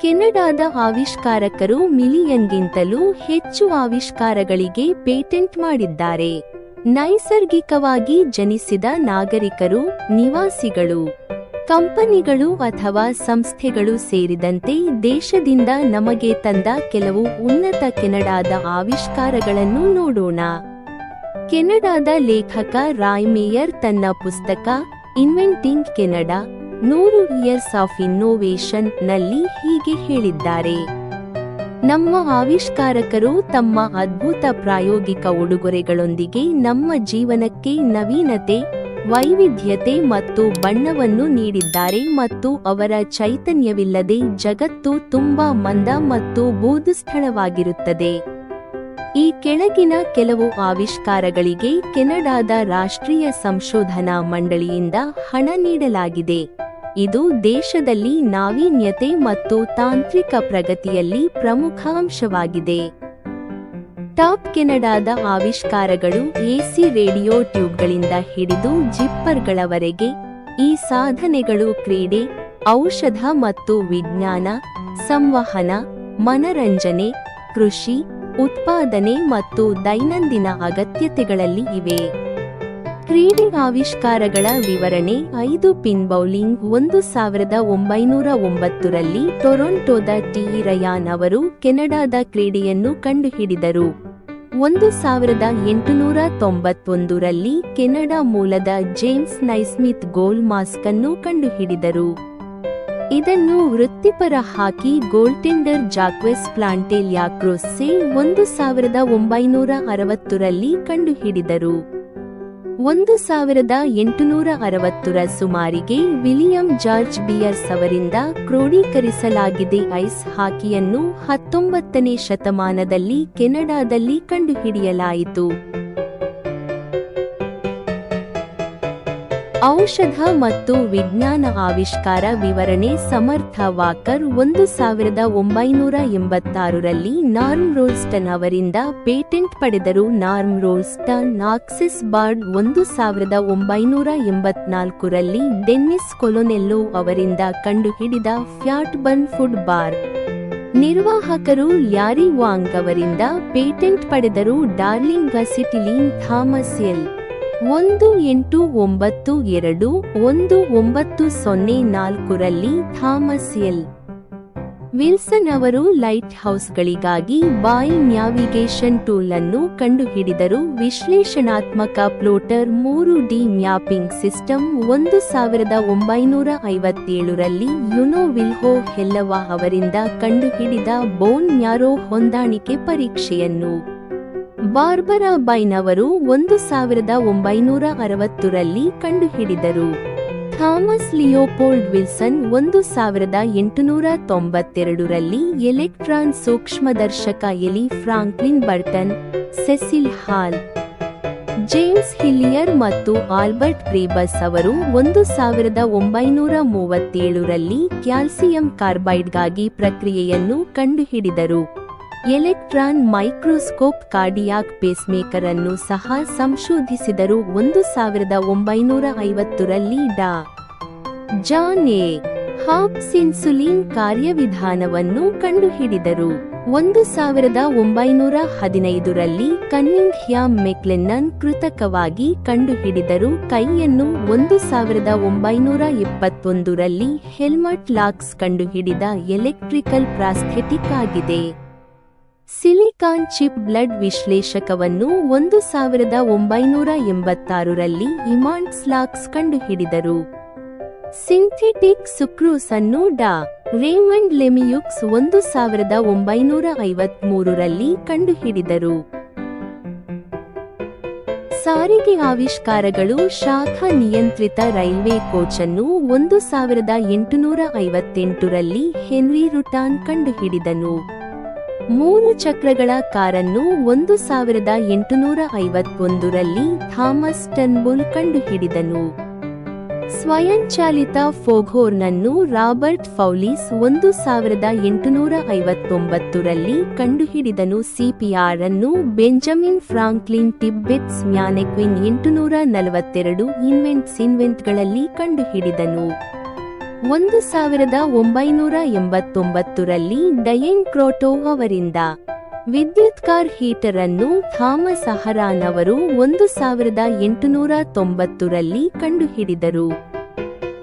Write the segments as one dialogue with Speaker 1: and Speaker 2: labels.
Speaker 1: ಕೆನಡಾದ ಆವಿಷ್ಕಾರಕರು ಮಿಲಿಯನ್ಗಿಂತಲೂ ಹೆಚ್ಚು ಆವಿಷ್ಕಾರಗಳಿಗೆ ಪೇಟೆಂಟ್ ಮಾಡಿದ್ದಾರೆ. ನೈಸರ್ಗಿಕವಾಗಿ ಜನಿಸಿದ ನಾಗರಿಕರು, ನಿವಾಸಿಗಳು, ಕಂಪನಿಗಳು ಅಥವಾ ಸಂಸ್ಥೆಗಳು ಸೇರಿದಂತೆ ದೇಶದಿಂದ ನಮಗೆ ತಂದ ಕೆಲವು ಉನ್ನತ ಕೆನಡಾದ ಆವಿಷ್ಕಾರಗಳನ್ನು ನೋಡೋಣ. ಕೆನಡಾದ ಲೇಖಕ ರಾಯ್ ಮೇಯರ್ ತನ್ನ ಪುಸ್ತಕ, ಇನ್ವೆಂಟಿಂಗ್ ಕೆನಡಾ ನೂರು ಇಯರ್ಸ್ ಆಫ್ ಇನ್ನೋವೇಶನ್ನಲ್ಲಿ ಹೀಗೆ ಹೇಳಿದ್ದಾರೆ. ನಮ್ಮ ಆವಿಷ್ಕಾರಕರು ತಮ್ಮ ಅದ್ಭುತ ಪ್ರಾಯೋಗಿಕ ಉಡುಗೊರೆಗಳೊಂದಿಗೆ ನಮ್ಮ ಜೀವನಕ್ಕೆ ನವೀನತೆ, ವೈವಿಧ್ಯತೆ ಮತ್ತು ಬಣ್ಣವನ್ನು ನೀಡಿದ್ದಾರೆ ಮತ್ತು ಅವರ ಚೈತನ್ಯವಿಲ್ಲದೆ ಜಗತ್ತು ತುಂಬಾ ಮಂದ ಮತ್ತು ಬೂದುಸ್ಥಳವಾಗಿರುತ್ತದೆ ಈ ಕೆಳಗಿನ ಕೆಲವು ಆವಿಷ್ಕಾರಗಳಿಗೆ ಕೆನಡಾದ ರಾಷ್ಟ್ರೀಯ ಸಂಶೋಧನಾ ಮಂಡಳಿಯಿಂದ ಹಣ ನೀಡಲಾಗಿದೆ. ಇದು ದೇಶದಲ್ಲಿ ನಾವೀನ್ಯತೆ ಮತ್ತು ತಾಂತ್ರಿಕ ಪ್ರಗತಿಯಲ್ಲಿ ಪ್ರಮುಖ ಅಂಶವಾಗಿದೆ. ಟಾಪ್ ಕೆನಡಾದ ಆವಿಷ್ಕಾರಗಳು ಎಸಿ ರೇಡಿಯೋ ಟ್ಯೂಬ್ಗಳಿಂದ ಹಿಡಿದು ಜಿಪ್ಪರ್ಗಳವರೆಗೆ ಈ ಸಾಧನೆಗಳು ಕ್ರೀಡೆ, ಔಷಧ ಮತ್ತು ವಿಜ್ಞಾನ, ಸಂವಹನ, ಮನರಂಜನೆ, ಕೃಷಿ ಉತ್ಪಾದನೆ ಮತ್ತು ದೈನಂದಿನ ಅಗತ್ಯತೆಗಳಲ್ಲಿ ಇವೆ. ಕ್ರೀಡೆ ಆವಿಷ್ಕಾರಗಳ ವಿವರಣೆ ಐದು ಪಿನ್ ಬೌಲಿಂಗ್ ಒಂದು ಸಾವಿರದ ಒಂಬೈನೂರ ಒಂಬತ್ತರಲ್ಲಿ ಟೊರೊಂಟೊದ ಟಿ. ರಯಾನ್ ಅವರು ಕೆನಡಾದ ಕ್ರೀಡೆಯನ್ನು ಕಂಡುಹಿಡಿದರು. ಒಂದು ಸಾವಿರದ ಎಂಟುನೂರ ತೊಂಬತ್ತೊಂದರಲ್ಲಿ ಕೆನಡಾ ಮೂಲದ ಜೇಮ್ಸ್ ನೈಸ್ಮಿತ್ ಗೋಲ್ ಮಾಸ್ಕ್ ಅನ್ನು ಕಂಡುಹಿಡಿದರು. ಇದನ್ನು ವೃತ್ತಿಪರ ಹಾಕಿ ಗೋಲ್ಟೆಂಡರ್ ಜಾಕ್ವೆಸ್ ಪ್ಲಾಂಟೇಲಿಯಾ ಯಾಕ್ರೋಸ್ಸೆ ಒಂದು ಸಾವಿರದ ಒಂಬೈನೂರ ಅರವತ್ತರಲ್ಲಿ ಕಂಡುಹಿಡಿದರು. ಒಂದು ಸಾವಿರದ ಎಂಟುನೂರ ಅರವತ್ತರ ಸುಮಾರಿಗೆ ವಿಲಿಯಂ ಜಾರ್ಜ್ ಬಿಯರ್ಸ್ ಅವರಿಂದ ಕ್ರೋಢೀಕರಿಸಲಾಗಿದೆ ಐಸ್ ಹಾಕಿಯನ್ನು ಹತ್ತೊಂಬತ್ತನೇ ಶತಮಾನದಲ್ಲಿ ಕೆನಡಾದಲ್ಲಿ ಕಂಡುಹಿಡಿಯಲಾಯಿತು. ಔಷಧ ಮತ್ತು ವಿಜ್ಞಾನ ಆವಿಷ್ಕಾರ ವಿವರಣೆ ಸಮರ್ಥ ವಾಕರ್ ಒಂದು ಸಾವಿರದ ಒಂಬೈನೂರ ಎಂಬತ್ತಾರರಲ್ಲಿ ನಾರ್ಮ್ ರೋಲ್ಸ್ಟನ್ ಅವರಿಂದ ಪೇಟೆಂಟ್ ಪಡೆದರು. ನಾರ್ಮ್ ರೋಲ್ಸ್ಟನ್ ನಾಕ್ಸಿಸ್ ಬಾರ್ಡ್ ಒಂದು ಸಾವಿರದ ಒಂಬೈನೂರ ಎಂಬತ್ನಾಲ್ಕರಲ್ಲಿ ಡೆನ್ನಿಸ್ ಕೊಲೊನೆಲ್ಲೊ ಅವರಿಂದ ಕಂಡುಹಿಡಿದ ಫ್ಯಾಟ್ ಬನ್ ಫುಡ್ ಬಾರ್. ನಿರ್ವಾಹಕರು ಲ್ಯಾರಿ ವಾಂಗ್ ಅವರಿಂದ ಪೇಟೆಂಟ್ ಪಡೆದರು. ಡಾರ್ಲಿಂಗ್ ಗಸಿಟಿಲಿನ್ ಥಾಮಸ್ ಎಲ್. ಒಂದು ಎಂಟು ಒಂಬತ್ತು ಎರಡು ಒಂದು ಒಂಬತ್ತು ಸೊನ್ನೆ ನಾಲ್ಕರಲ್ಲಿ ಥಾಮಸ್ ಎಲ್. ವಿಲ್ಸನ್ ಅವರು ಲೈಟ್ ಹೌಸ್ಗಳಿಗಾಗಿ ಬಾಯ್ ನ್ಯಾವಿಗೇಷನ್ ಟೂಲ್ ಅನ್ನು ಕಂಡುಹಿಡಿದರು. ವಿಶ್ಲೇಷಣಾತ್ಮಕ ಪ್ಲೋಟರ್ ಮೂರು ಡಿ ಮ್ಯಾಪಿಂಗ್ ಸಿಸ್ಟಮ್ ಒಂದು ಸಾವಿರದ ಒಂಬೈನೂರ ಐವತ್ತೇಳರಲ್ಲಿ ಯುನೋ ವಿಲ್ಹೋ ಹೆಲ್ಲವಾ ಅವರಿಂದ ಕಂಡುಹಿಡಿದ ಬೋನ್ ನ್ಯಾರೋ ಹೊಂದಾಣಿಕೆ ಪರೀಕ್ಷೆಯನ್ನು. ಬಾರ್ಬರಾ ಬೈನ್ ಅವರು ಒಂದು ಸಾವಿರದ ಒಂಬೈನೂರ ಅರವತ್ತರಲ್ಲಿ ಕಂಡುಹಿಡಿದರು. ಥಾಮಸ್ ಲಿಯೋಪೋಲ್ಡ್ ವಿಲ್ಸನ್ ಒಂದು ಸಾವಿರದ ಎಂಟುನೂರ ತೊಂಬತ್ತೆರಡರಲ್ಲಿ electron ಸೂಕ್ಷ್ಮದರ್ಶಕ Eli Franklin Burton, Cecil Hall, James Hillier ಮತ್ತು ಆಲ್ಬರ್ಟ್ ಪ್ರೇಬಸ್ ಅವರು ಒಂದು ಸಾವಿರದ ಒಂಬೈನೂರ ಮೂವತ್ತೇಳರಲ್ಲಿ ಕ್ಯಾಲ್ಸಿಯಂ ಕಾರ್ಬೈಡ್ಗಾಗಿ ಪ್ರಕ್ರಿಯೆಯನ್ನು ಕಂಡುಹಿಡಿದರು. ಎಲೆಕ್ಟ್ರಾನ್ ಮೈಕ್ರೋಸ್ಕೋಪ್ ಕಾರ್ಡಿಯಾಕ್ ಪೇಸ್ಮೇಕರ್ ಅನ್ನು ಸಹ ಸಂಶೋಧಿಸಿದರು ಒಂದು ಸಾವಿರದ ಒಂಬೈನೂರ ಐವತ್ತರಲ್ಲಿ ಡಾ. John A. ಹಾಪ್ಸ್ ಇನ್ಸುಲಿನ್ ಕಾರ್ಯವಿಧಾನವನ್ನು ಕಂಡುಹಿಡಿದರು. ಒಂದು ಸಾವಿರದ ಒಂಬೈನೂರ ಹದಿನೈದರಲ್ಲಿ ಕನ್ನಿಂಗ್ ಹ್ಯಾಮ್ ಮೆಕ್ಲೆನ್ನನ್ ಕೃತಕವಾಗಿ ಕಂಡುಹಿಡಿದರು. ಕೈಯನ್ನು ಒಂದು ಸಾವಿರದ ಒಂಬೈನೂರ ಇಪ್ಪತ್ತೊಂದರಲ್ಲಿ ಹೆಲ್ಮಟ್ ಲಾಕ್ಸ್ ಕಂಡುಹಿಡಿದ ಎಲೆಕ್ಟ್ರಿಕಲ್ ಪ್ರಾಸ್ಥೆಟಿಕ್ ಆಗಿದೆ. ಸಿಲಿಕಾನ್ ಚಿಪ್ ಬ್ಲಡ್ ವಿಶ್ಲೇಷಕವನ್ನು ಒಂದು ಸಾವಿರದ ಒಂಬೈನೂರ ಎಂಬತ್ತಾರರಲ್ಲಿ ಇಮಾಂಡ್ ಸ್ಲಾಕ್ಸ್ ಕಂಡುಹಿಡಿದರು. ಸಿಂಥೆಟಿಕ್ ಸುಕ್ರೂಸ್ ಅನ್ನು ಡಾ. ರೇಮಂಡ್ ಲೆಮಿಯುಕ್ಸ್ ಒಂದು ಸಾವಿರದ ಒಂಬೈನೂರ ಐವತ್ಮೂರರಲ್ಲಿ ಕಂಡುಹಿಡಿದರು. ಸಾರಿಗೆ ಆವಿಷ್ಕಾರಗಳು ಶಾಖಾ ನಿಯಂತ್ರಿತ ರೈಲ್ವೆ ಕೋಚ್ ಅನ್ನು ಒಂದು ಸಾವಿರದ ಎಂಟುನೂರ ಐವತ್ತೆಂಟರಲ್ಲಿ ಹೆನ್ರಿ ರುಟಾನ್ ಕಂಡುಹಿಡಿದನು. ಮೂರು ಚಕ್ರಗಳ ಕಾರನ್ನು ಒಂದು ಸಾವಿರದ ಎಂಟುನೂರ ಐವತ್ತೊಂದರಲ್ಲಿ ಥಾಮಸ್ ಟನ್ಬುಲ್ ಕಂಡುಹಿಡಿದನು. ಸ್ವಯಂಚಾಲಿತ ಫೋಘೋರ್ನನ್ನು ರಾಬರ್ಟ್ ಫೌಲಿಸ್ ಒಂದು ಸಾವಿರದ ಎಂಟುನೂರ ಐವತ್ತೊಂಬತ್ತರಲ್ಲಿ ಕಂಡುಹಿಡಿದನು. ಸಿಪಿಆರ್ ಅನ್ನು ಬೆಂಜಮಿನ್ ಫ್ರಾಂಕ್ಲಿನ್ ಟಿಬ್ಬೆಟ್ಸ್ ಮ್ಯಾನೆಕ್ವಿನ್ ಎಂಟುನೂರ ನಲವತ್ತೆರಡು ಇನ್ವೆಂಟ್ಸ್ ಇನ್ವೆಂಟ್ಗಳಲ್ಲಿ ಕಂಡುಹಿಡಿದನು. ಒಂದು ಸಾವಿರದ ಒಂಬೈನೂರ ಎಂಬತ್ತೊಂಬತ್ತರಲ್ಲಿ ಡಯೆನ್ ಕ್ರೋಟೋ ಅವರಿಂದ ವಿದ್ಯುತ್ ಕಾರ್ ಹೀಟರ್ ಅನ್ನು ಥಾಮಸ್ ಅಹರಾನ್ ಅವರು ಒಂದು ಸಾವಿರದ ಎಂಟುನೂರ ತೊಂಬತ್ತರಲ್ಲಿ ಕಂಡುಹಿಡಿದರು.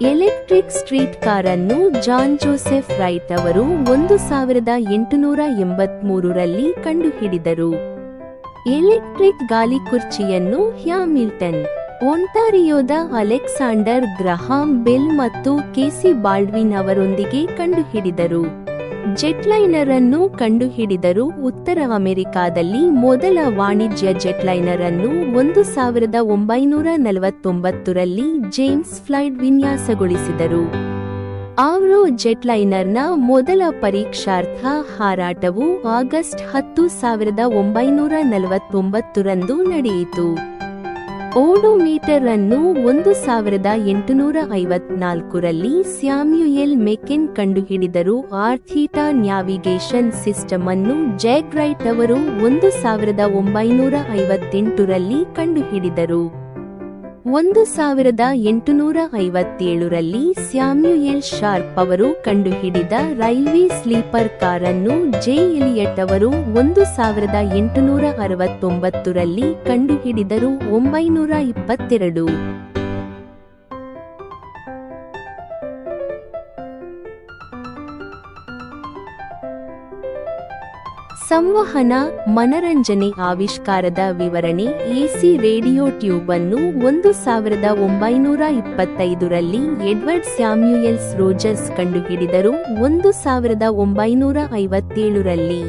Speaker 1: ಎಲೆಕ್ಟ್ರಿಕ್ ಸ್ಟ್ರೀಟ್ ಕಾರ್ ಅನ್ನು ಜಾನ್ ಜೋಸೆಫ್ ರೈಟ್ ಅವರು ಒಂದು ಸಾವಿರದ ಎಂಟುನೂರ ಎಂಬತ್ಮೂರರಲ್ಲಿ ಕಂಡುಹಿಡಿದರು. ಎಲೆಕ್ಟ್ರಿಕ್ ಗಾಲಿ ಕುರ್ಚಿಯನ್ನು ಹ್ಯಾಮಿಲ್ಟನ್ ಒಂಟಾರಿಯೋದ ಅಲೆಕ್ಸಾಂಡರ್ ಗ್ರಹಾಂ ಬೆಲ್ ಮತ್ತು ಕೆಸಿ ಬಾಲ್ಡ್ವಿನ್ ಅವರೊಂದಿಗೆ ಕಂಡುಹಿಡಿದರು. ಜೆಟ್ಲೈನರ್ ಅನ್ನು ಕಂಡುಹಿಡಿದರು. ಉತ್ತರ ಅಮೆರಿಕಾದಲ್ಲಿ ಮೊದಲ ವಾಣಿಜ್ಯ ಜೆಟ್ಲೈನರ್ ಅನ್ನು ಒಂದು ಸಾವಿರದ ಒಂಬೈನೂರ ನಲವತ್ತೊಂಬತ್ತರಲ್ಲಿ ಜೇಮ್ಸ್ ಫ್ಲೈಡ್ ವಿನ್ಯಾಸಗೊಳಿಸಿದರು. ಆವ್ರೋ ಜೆಟ್ಲೈನರ್ನ ಮೊದಲ ಪರೀಕ್ಷಾರ್ಥ ಹಾರಾಟವು ಆಗಸ್ಟ್ ಹತ್ತು ಸಾವಿರದ ಒಂಬೈನೂರ ನಲವತ್ತೊಂಬತ್ತರಂದು ನಡೆಯಿತು. ಓಡೋಮೀಟರ್ ಅನ್ನು ಒಂದು ಸಾವಿರದ ಎಂಟುನೂರ ಐವತ್ನಾಲ್ಕರಲ್ಲಿ ಸ್ಯಾಮ್ಯುಯೆಲ್ ಮೆಕೆನ್ ಕಂಡುಹಿಡಿದರು. ಆರ್ಥೀಟಾ ನ್ಯಾವಿಗೇಷನ್ ಸಿಸ್ಟಮ್ ಅನ್ನು ಜೆಗ್ ರೈಟ್ ಅವರು ಒಂದು ಸಾವಿರದ ಒಂಬೈನೂರ ಐವತ್ತೆಂಟರಲ್ಲಿ ಕಂಡುಹಿಡಿದರು. ಒಂದು ಸಾವಿರದ ಎಂಟುನೂರ ಐವತ್ತೇಳರಲ್ಲಿ ಸ್ಯಾಮ್ಯುಯೆಲ್ ಶಾರ್ಪ್ ಅವರು ಕಂಡುಹಿಡಿದ ರೈಲ್ವೆ ಸ್ಲೀಪರ್ ಕಾರ್ ಅನ್ನು ಜೆ ಎಲಿಯಟ್ ಅವರು ಒಂದು ಸಾವಿರದ ಎಂಟುನೂರ ಅರವತ್ತೊಂಬತ್ತರಲ್ಲಿ ಕಂಡುಹಿಡಿದರು ಒಂಬೈನೂರ ಇಪ್ಪತ್ತೆರಡು ಸಂವಹನ, ಮನರಂಜನೆ ಆವಿಷ್ಕಾರದ ವಿವರಣೆ ಎಸಿ ರೇಡಿಯೋ ಟ್ಯೂಬ್ ಅನ್ನು ಒಂದು ಸಾವಿರದ ಒಂಬೈನೂರ ಇಪ್ಪತ್ತೈದರಲ್ಲಿ ಎಡ್ವರ್ಡ್ ಸ್ಯಾಮ್ಯುಯೆಲ್ಸ್ ರೋಜರ್ಸ್ ಕಂಡುಹಿಡಿದರು, ಒಂದು ಸಾವಿರದ ಒಂಬೈನೂರ ಐವತ್ತೇಳರಲ್ಲಿ.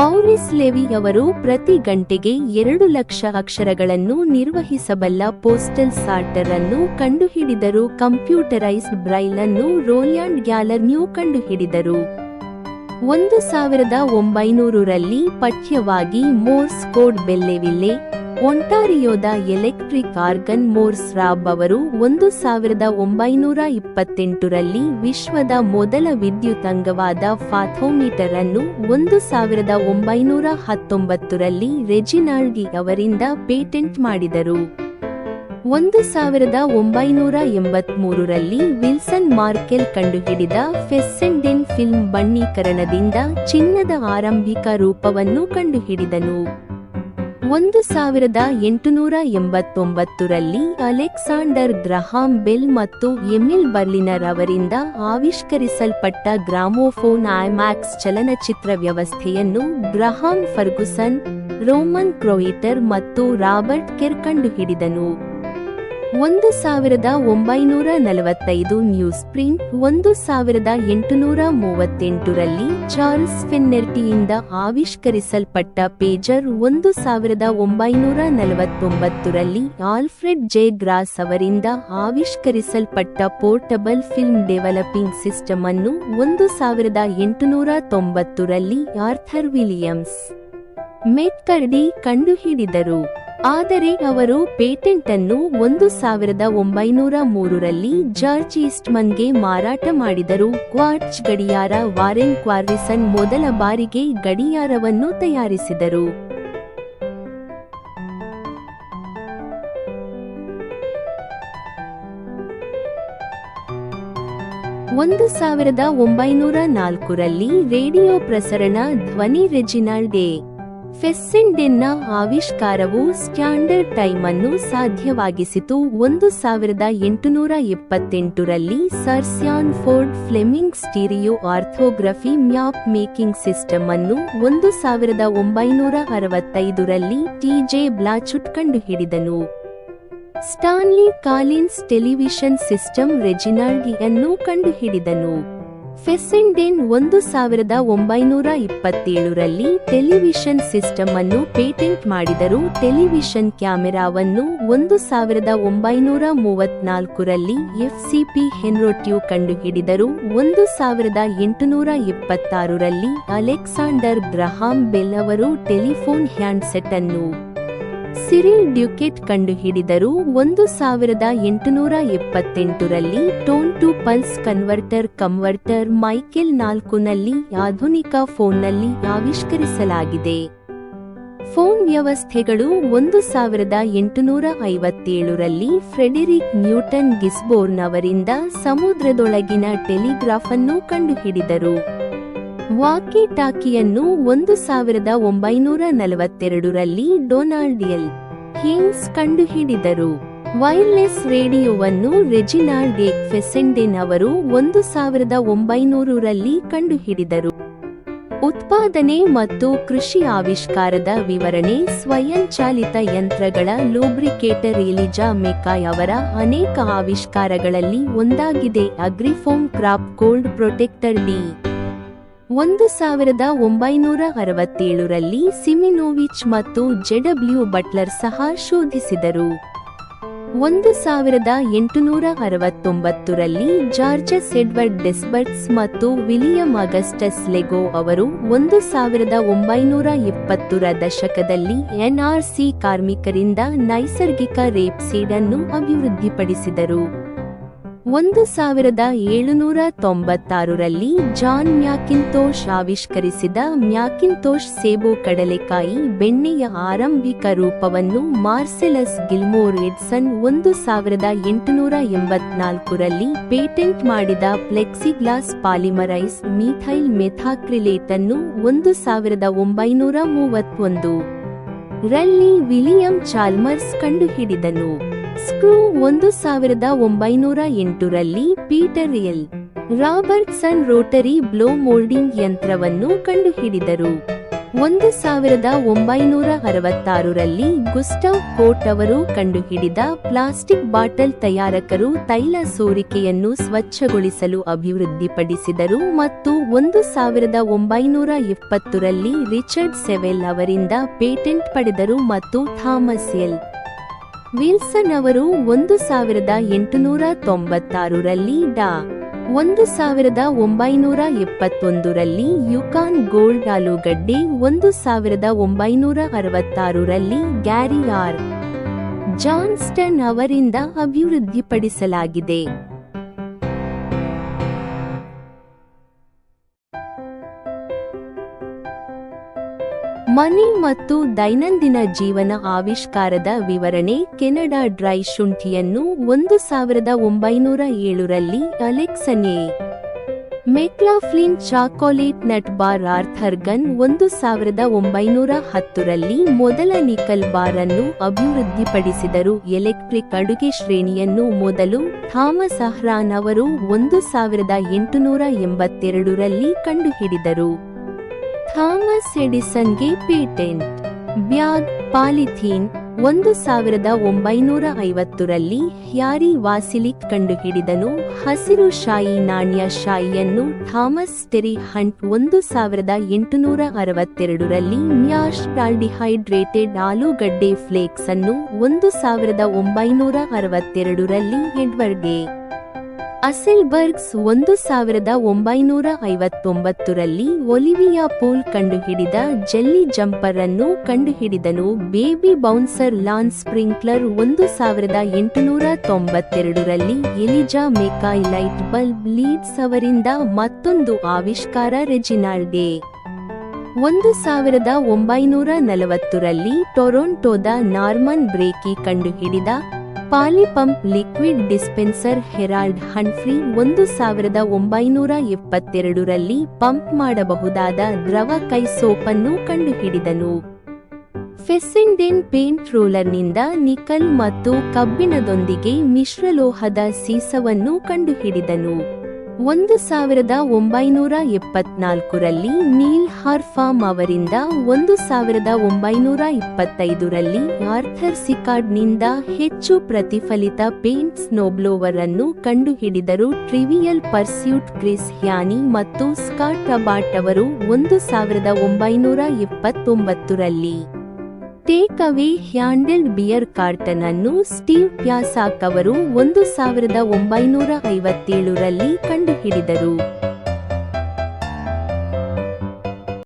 Speaker 1: ಮೌರಿಸ್ ಲೆವಿ ಅವರು ಪ್ರತಿ ಗಂಟೆಗೆ ಎರಡು ಲಕ್ಷ ಅಕ್ಷರಗಳನ್ನು ನಿರ್ವಹಿಸಬಲ್ಲ ಪೋಸ್ಟಲ್ ಸಾರ್ಟರ್ ಅನ್ನು ಕಂಡುಹಿಡಿದರು, ಕಂಪ್ಯೂಟರೈಸ್ಡ್ ಬ್ರೈಲ್ ಅನ್ನು ರೋಲ್ಯಾಂಡ್ ಗ್ಯಾಲರ್ನ್ಯೂ ಕಂಡುಹಿಡಿದರು. ಒಂದು ಸಾವಿರದ ಒಂಬೈನೂರರಲ್ಲಿ ಪಠ್ಯವಾಗಿ ಮೋರ್ಸ್ ಕೋಡ್ ಬೆಲ್ಲೆವಿಲ್ಲೆ, ಒಂಟಾರಿಯೋದ ಎಲೆಕ್ಟ್ರಿಕ್ ಆರ್ಗನ್ ಮೋರ್ಸ್ ರಾಬ್ ಅವರು ಒಂದು ಸಾವಿರದ ಒಂಬೈನೂರ ಇಪ್ಪತ್ತೆಂಟರಲ್ಲಿ ವಿಶ್ವದ ಮೊದಲ ವಿದ್ಯುತ್ ಅಂಗವಾದ ಫಾಥೋಮೀಟರ್ ಅನ್ನು ಒಂದು ಸಾವಿರದ ಒಂಬೈನೂರ ಹತ್ತೊಂಬತ್ತರಲ್ಲಿ ರೆಜಿನಾಲ್ಡಿ ಅವರಿಂದ ಪೇಟೆಂಟ್ ಮಾಡಿದರು. ಒಂದು ಸಾವಿರದ ಒಂಬೈನೂರ ಎಂಬತ್ಮೂರರಲ್ಲಿ ವಿಲ್ಸನ್ ಮಾರ್ಕೆಲ್ ಕಂಡುಹಿಡಿದ ಫೆಸ್ಸೆಂಡೆನ್ ಫಿಲ್ಮ್ ಬಣ್ಣೀಕರಣದಿಂದ ಚಿನ್ನದ ಆರಂಭಿಕ ರೂಪವನ್ನು ಕಂಡುಹಿಡಿದನು. ಒಂದು ಸಾವಿರದ ಎಂಟುನೂರ ಎಂಬತ್ತೊಂಬತ್ತರಲ್ಲಿ ಅಲೆಕ್ಸಾಂಡರ್ ಗ್ರಹಾಂ ಬೆಲ್ ಮತ್ತು ಎಮಿಲ್ ಬರ್ಲಿನರ್ ಅವರಿಂದ ಆವಿಷ್ಕರಿಸಲ್ಪಟ್ಟ ಗ್ರಾಮೋಫೋನ್ ಐಮ್ಯಾಕ್ಸ್ ಚಲನಚಿತ್ರ ವ್ಯವಸ್ಥೆಯನ್ನು ಗ್ರಹಾಂ ಫರ್ಗುಸನ್, ರೋಮನ್ ಕ್ರೊಯಿಟರ್ ಮತ್ತು ರಾಬರ್ಟ್ ಕೆರ್ ಕಂಡುಹಿಡಿದನು. ಒಂದು ಸಾವಿರದ ಒಂಬೈನೂರ ನಲವತ್ತೈದು ನ್ಯೂಸ್ ಪ್ರಿಂಟ್ ಒಂದು ಸಾವಿರದ ಎಂಟುನೂರ ಮೂವತ್ತೆಂಟರಲ್ಲಿ ಚಾರ್ಲ್ಸ್ ಫೆನ್ನೆರ್ಟಿಯಿಂದ ಆವಿಷ್ಕರಿಸಲ್ಪಟ್ಟ ಪೇಜರ್ ಒಂದು ಸಾವಿರದ ಒಂಬೈನೂರ ನಲವತ್ತೊಂಬತ್ತರಲ್ಲಿ ಆಲ್ಫ್ರೆಡ್ ಜೆ. ಗ್ರಾಸ್ ಅವರಿಂದ ಆವಿಷ್ಕರಿಸಲ್ಪಟ್ಟ ಪೋರ್ಟಬಲ್ ಫಿಲ್ಮ್ ಡೆವಲಪಿಂಗ್ ಸಿಸ್ಟಮ್ ಅನ್ನು ಒಂದು ಸಾವಿರದ ಎಂಟುನೂರ ತೊಂಬತ್ತರಲ್ಲಿ ಆರ್ಥರ್ ವಿಲಿಯಮ್ಸ್ ಮೆಟ್ಕರ್ಡಿ ಕಂಡುಹಿಡಿದರು. ಆದರೆ ಅವರು ಪೇಟೆಂಟ್ ಅನ್ನು ಒಂದು ಸಾವಿರದ ಒಂಬೈನೂರ ಮೂರರಲ್ಲಿ ಜಾರ್ಜ್ ಈಸ್ಟ್ಮನ್ಗೆ ಮಾರಾಟ ಮಾಡಿದರು. ಕ್ವಾರ್ಚ್ ಗಡಿಯಾರ ವಾರೆನ್ ಕ್ವಾರ್ವಿಸನ್ ಮೊದಲ ಬಾರಿಗೆ ಗಡಿಯಾರವನ್ನು ತಯಾರಿಸಿದರು. ಒಂದು ಸಾವಿರದ ಒಂಬೈನೂರ ನಾಲ್ಕರಲ್ಲಿ ರೇಡಿಯೋ ಪ್ರಸರಣ ಧ್ವನಿ ರೆಜಿನಾಲ್ಡ್ ಡೇ ಫೆಸ್ಸೆಂಡೆನ್ನ ಆವಿಷ್ಕಾರವು ಸ್ಟ್ಯಾಂಡರ್ಡ್ ಟೈಮ್ ಅನ್ನು ಸಾಧ್ಯವಾಗಿಸಿತು. ಒಂದು ಸಾವಿರದ ಎಂಟುನೂರ ಎಪ್ಪತ್ತೆಂಟರಲ್ಲಿ Sir Sandford Fleming stereo orthography map making system ಅನ್ನು ಒಂದು ಸಾವಿರದ ಒಂಬೈನೂರ ಅರವತ್ತೈದರಲ್ಲಿ ಟಿಜೆ ಬ್ಲಾಚುಟ್ ಕಂಡುಹಿಡಿದನು. ಸ್ಟಾನ್ಲಿ ಕಾಲಿನ್ಸ್ ಟೆಲಿವಿಷನ್ ಸಿಸ್ಟಮ್ ರೆಜಿನಾಲ್ಡಿಯನ್ನು ಕಂಡುಹಿಡಿದನು. ಫೆಸೆಂಡೆನ್ ಒಂದು ಸಾವಿರದ ಒಂಬೈನೂರ ಇಪ್ಪತ್ತೇಳರಲ್ಲಿ ಟೆಲಿವಿಷನ್ ಸಿಸ್ಟಮ್ ಅನ್ನು ಪೇಟೆಂಟ್ ಮಾಡಿದರು ಟೆಲಿವಿಷನ್ ಕ್ಯಾಮೆರಾವನ್ನು ಒಂದು ಸಾವಿರದ ಒಂಬೈನೂರ ಮೂವತ್ನಾಲ್ಕರಲ್ಲಿ ಎಫ್ಸಿಪಿ ಹೆನ್ರೋಟ್ಯೂ ಕಂಡುಹಿಡಿದರು ಒಂದು ಸಾವಿರದ ಎಂಟುನೂರ ಇಪ್ಪತ್ತಾರರಲ್ಲಿ ಅಲೆಕ್ಸಾಂಡರ್ ಗ್ರಹಾಂ ಬೆಲ್ ಅವರು ಟೆಲಿಫೋನ್ ಹ್ಯಾಂಡ್ಸೆಟ್ ಅನ್ನು ಸಿರಿಲ್ ಡ್ಯುಕೆಟ್ ಕಂಡುಹಿಡಿದರು ಒಂದು ಸಾವಿರದ ಎಂಟುನೂರ ಎಪ್ಪತ್ತೆಂಟರಲ್ಲಿ tone to pulse converter converter Michael ನಾಲ್ಕುನಲ್ಲಿ ಆಧುನಿಕ ಫೋನ್ನಲ್ಲಿ ಆವಿಷ್ಕರಿಸಲಾಗಿದೆ. ಫೋನ್ ವ್ಯವಸ್ಥೆಗಳು ಒಂದು ಸಾವಿರದ ಎಂಟುನೂರ ಐವತ್ತೇಳರಲ್ಲಿ ಫ್ರೆಡೆರಿಕ್ ನ್ಯೂಟನ್ ಗಿಸ್ಬೋರ್ನ್ ಅವರಿಂದ ಸಮುದ್ರದೊಳಗಿನ ಟೆಲಿಗ್ರಾಫ್ ಅನ್ನು ಕಂಡುಹಿಡಿದರು. ವಾಕಿ ಟಾಕಿಯನ್ನು ಒಂದು ಸಾವಿರದ ಒಂಬೈನೂರ ನಲವತ್ತೆರಡರಲ್ಲಿ ಡೊನಾಲ್ಡ್ ಎಲ್ ಹಿಂಗ್ಸ್ ಕಂಡುಹಿಡಿದರು. ವೈರ್ಲೆಸ್ ರೇಡಿಯೋವನ್ನು ರೆಜಿನಾಲ್ಡ್ ಎ ಫೆಸೆಂಡೆನ್ ಅವರು ಒಂದು ಸಾವಿರದ ಒಂಬೈನೂರರಲ್ಲಿ ಕಂಡುಹಿಡಿದರು. ಉತ್ಪಾದನೆ ಮತ್ತು ಕೃಷಿ ಆವಿಷ್ಕಾರದ ವಿವರಣೆ ಸ್ವಯಂಚಾಲಿತ ಯಂತ್ರಗಳ ಲೂಬ್ರಿಕೇಟರ್ ಎಲಿಜಾ ಮೆಕಾಯ್ ಅವರ ಅನೇಕ ಆವಿಷ್ಕಾರಗಳಲ್ಲಿ ಒಂದಾಗಿದೆ. Agrifoam crop cold protector D. ಒಂದು ಸಾವಿರದ ಒಂಬೈನೂರ ಅರವತ್ತೇಳರಲ್ಲಿ ಸಿಮಿನೋವಿಚ್ ಮತ್ತು ಜೆಡಬ್ಲ್ಯೂ ಬಟ್ಲರ್ ಸಹ ಶೋಧಿಸಿದರು. ಒಂದು ಸಾವಿರದ ಎಂಟುನೂರ ಅರವತ್ತೊಂಬತ್ತರಲ್ಲಿ ಜಾರ್ಜಸ್ ಎಡ್ವರ್ಡ್ ಡೆಸ್ಬರ್ಟ್ಸ್ ಮತ್ತು ವಿಲಿಯಂ ಅಗಸ್ಟಸ್ ಲೆಗೋ ಅವರು ಒಂದು ಸಾವಿರದ ಒಂಬೈನೂರ ಇಪ್ಪತ್ತರ ದಶಕದಲ್ಲಿ ಎನ್ಆರ್ಸಿ ಕಾರ್ಮಿಕರಿಂದ ನೈಸರ್ಗಿಕ ರೇಪ್ಸೀಡ್ ಅನ್ನು ಅಭಿವೃದ್ಧಿಪಡಿಸಿದರು. ಒಂದು ಸಾವಿರದ ಏಳುನೂರ ತೊಂಬತ್ತಾರರಲ್ಲಿ ಜಾನ್ ಮ್ಯಾಕಿಂತೋಷ್ ಆವಿಷ್ಕರಿಸಿದ ಮ್ಯಾಕಿಂತೋಷ್ ಸೇಬು ಕಡಲೆಕಾಯಿ ಬೆಣ್ಣೆಯ ಆರಂಭಿಕ ರೂಪವನ್ನು ಮಾರ್ಸೆಲಸ್ ಗಿಲ್ಮೋರ್ ಎಡ್ಸನ್ ಒಂದು ಸಾವಿರದ ಎಂಟುನೂರ ಎಂಬತ್ನಾಲ್ಕರಲ್ಲಿ ಪೇಟೆಂಟ್ ಮಾಡಿದ ಫ್ಲೆಕ್ಸಿಗ್ಲಾಸ್ ಪಾಲಿಮರೈಸ್ ಮೀಥೈಲ್ ಮೆಥಾಕ್ರಿಲೇಟ್ ಅನ್ನು ಒಂದು ಸಾವಿರದ ಒಂಬೈನೂರ ಮೂವತ್ತೊಂದು ರಲ್ಲಿ ವಿಲಿಯಂ ಚಾಲ್ಮರ್ಸ್ ಕಂಡುಹಿಡಿದನು. ಸ್ಕ್ರೂ ಒಂದು ಸಾವಿರದ ಒಂಬೈನೂರ ಎಂಟರಲ್ಲಿ Peter L Robertson rotary blow moulding ಯಂತ್ರವನ್ನು ಕಂಡುಹಿಡಿದರು. ಒಂದು ಸಾವಿರದ ಒಂಬೈನೂರ ಅರವತ್ತಾರರಲ್ಲಿ ಗುಸ್ಟವ್ ಕೋಟ್ ಅವರು ಕಂಡುಹಿಡಿದ ಪ್ಲಾಸ್ಟಿಕ್ ಬಾಟಲ್ ತಯಾರಕರು ತೈಲ ಸೋರಿಕೆಯನ್ನು ಸ್ವಚ್ಛಗೊಳಿಸಲು ಅಭಿವೃದ್ಧಿಪಡಿಸಿದರು ಮತ್ತು ಒಂದು ಸಾವಿರದ ಒಂಬೈನೂರ ಇಪ್ಪತ್ತರಲ್ಲಿ ರಿಚರ್ಡ್ ಸೆವೆಲ್ ಅವರಿಂದ ಪೇಟೆಂಟ್ ಪಡೆದರು ಮತ್ತು ಥಾಮಸ್ ಎಲ್. ವಿಲ್ಸನ್ ಅವರು ಒಂದು ಸಾವಿರದ ಎಂಟುನೂರ ತೊಂಬತ್ತಾರರಲ್ಲಿ ಡಾ. ಒಂದು ಸಾವಿರದ ಒಂಬೈನೂರ ಎಪ್ಪತ್ತೊಂದರಲ್ಲಿ ಯುಕಾನ್ ಗೋಲ್ಡ್ ಆಲೂಗಡ್ಡೆ, ಒಂದು ಸಾವಿರದ ಒಂಬೈನೂರ ಅರವತ್ತಾರರಲ್ಲಿ ಗ್ಯಾರಿ ಆರ್. ಜಾನ್ಸ್ಟನ್ ಅವರಿಂದ ಅಭಿವೃದ್ಧಿಪಡಿಸಲಾಗಿದೆ. ಮನೆ ಮತ್ತು ದೈನಂದಿನ ಜೀವನ ಆವಿಷ್ಕಾರದ ವಿವರಣೆ ಕೆನಡಾ ಡ್ರೈ ಶುಂಠಿಯನ್ನು ಒಂದು ಸಾವಿರದ ಒಂಬೈನೂರ ಏಳರಲ್ಲಿ ಅಲೆಕ್ಸನೇ McLaughlin chocolate nut bar Arthur Ganong ಒಂದು ಸಾವಿರದ ಒಂಬೈನೂರ ಹತ್ತರಲ್ಲಿ ಮೊದಲ ನಿಕಲ್ ಬಾರ್ ಅನ್ನು ಅಭಿವೃದ್ಧಿಪಡಿಸಿದರು. ಎಲೆಕ್ಟ್ರಿಕ್ ಅಡುಗೆ ಶ್ರೇಣಿಯನ್ನು ಮೊದಲು ಥಾಮಸ್ ಅಹ್ರಾನ್ ಅವರು ಒಂದು ಸಾವಿರದ ಎಂಟುನೂರ ಎಂಬತ್ತೆರಡರಲ್ಲಿ ಕಂಡುಹಿಡಿದರು. ಥಾಮಸ್ ಎಡಿಸನ್ಗೆ ಪೇಟೆಂಟ್. ಬ್ಯಾಗ್ ಪಾಲಿಥೀನ್ ಒಂದು ಸಾವಿರದ ಒಂಬೈನೂರ ಐವತ್ತರಲ್ಲಿ ಹ್ಯಾರಿ ವಾಸಿಲಿಕ್ ಕಂಡುಹಿಡಿದನು. ಹಸಿರು ಶಾಯಿ ನಾಣ್ಯ ಶಾಯಿಯನ್ನು ಥಾಮಸ್ ಟೆರಿ ಹಂಟ್ ಒಂದು ಸಾವಿರದ ಎಂಟುನೂರ ಅರವತ್ತೆರಡರಲ್ಲಿ ಮ್ಯಾಶ್ ಡಾಲ್ಡಿಹೈಡ್ರೇಟೆಡ್ ಆಲೂಗಡ್ಡೆ ಫ್ಲೇಕ್ಸ್ ಅನ್ನು ಒಂದು ಸಾವಿರದ ಒಂಬೈನೂರ ಅರವತ್ತೆರಡರಲ್ಲಿ ಎಡ್ವರ್ಡ್ಗೆ ಅಸೆಲ್ಬರ್ಗ್ಸ್ ಒಂದು ಸಾವಿರದ ಒಂಬೈನೂರ ಐವತ್ತೊಂಬತ್ತರಲ್ಲಿ ಒಲಿವಿಯಾ ಪೂಲ್ ಕಂಡುಹಿಡಿದ ಜೆಲ್ಲಿ ಜಂಪರ್ ಅನ್ನು ಕಂಡುಹಿಡಿದನು. ಬೇಬಿ ಬೌನ್ಸರ್ ಲಾನ್ ಸ್ಪ್ರಿಂಕ್ಲರ್ ಒಂದು ಸಾವಿರದ ಎಂಟುನೂರ ತೊಂಬತ್ತೆರಡರಲ್ಲಿ Elijah McCoy light bulb Leeds ಅವರಿಂದ ಮತ್ತೊಂದು ಆವಿಷ್ಕಾರ ರೆಜಿನಾಲ್ಡೆ ಒಂದು ಸಾವಿರದ ಒಂಬೈನೂರ ನಲವತ್ತರಲ್ಲಿ ಟೊರೊಂಟೊದ ನಾರ್ಮನ್ ಬ್ರೇಕಿ ಕಂಡುಹಿಡಿದ polypump liquid dispenser Harold Humphrey ಒಂದು ಸಾವಿರದ ಒಂಬೈನೂರ ಎಪ್ಪತ್ತೆರಡರಲ್ಲಿ ಪಂಪ್ ಮಾಡಬಹುದಾದ ದ್ರವ ಕೈ ಸೋಪನ್ನು ಕಂಡುಹಿಡಿದನು. ಫೆಸ್ಸೆಂಡೆನ್ ಪೇಂಟ್ ರೋಲರ್ನಿಂದ ನಿಕಲ್ ಮತ್ತು ಕಬ್ಬಿಣದೊಂದಿಗೆ ಮಿಶ್ರಲೋಹದ ಸೀಸವನ್ನು ಕಂಡುಹಿಡಿದನು. ಒಂದು ಸಾವಿರದ ಒಂಬೈನೂರ ಎಪ್ಪತ್ನಾಲ್ಕರಲ್ಲಿ ನೀಲ್ ಹಾರ್ಫಾಮ್ ಅವರಿಂದ ಒಂದು ಸಾವಿರದ ಒಂಬೈನೂರ ಇಪ್ಪತ್ತೈದರಲ್ಲಿ ಆರ್ಥರ್ ಸಿಕಾರ್ಡ್ನಿಂದ ಹೆಚ್ಚು ಪ್ರತಿಫಲಿತ ಪೇಂಟ್ ಸ್ನೋಬ್ಲೋವರ್ ಅನ್ನು ಕಂಡುಹಿಡಿದರು. ಟ್ರಿವಿಯಲ್ ಪರ್ಸ್ಯೂಟ್ ಕ್ರಿಸ್ ಹ್ಯಾನಿ ಮತ್ತು ಸ್ಕಾಟ್ ಅಬಾಟ್ ಅವರು ಒಂದು ಸಾವಿರದ ಒಂಬೈನೂರ ಎಪ್ಪತ್ತೊಂಬತ್ತರಲ್ಲಿ ಟೇಕ್ ಅವೇ ಬಿಯರ್ ಕಾರ್ಟನ್ ಅನ್ನು ಸ್ಟೀವ್ ಪ್ಯಾಸಾಕ್ ಅವರು ಒಂದು ಸಾವಿರದ ಒಂಬೈನೂರ ಐವತ್ತೇಳರಲ್ಲಿ ಕಂಡುಹಿಡಿದರು.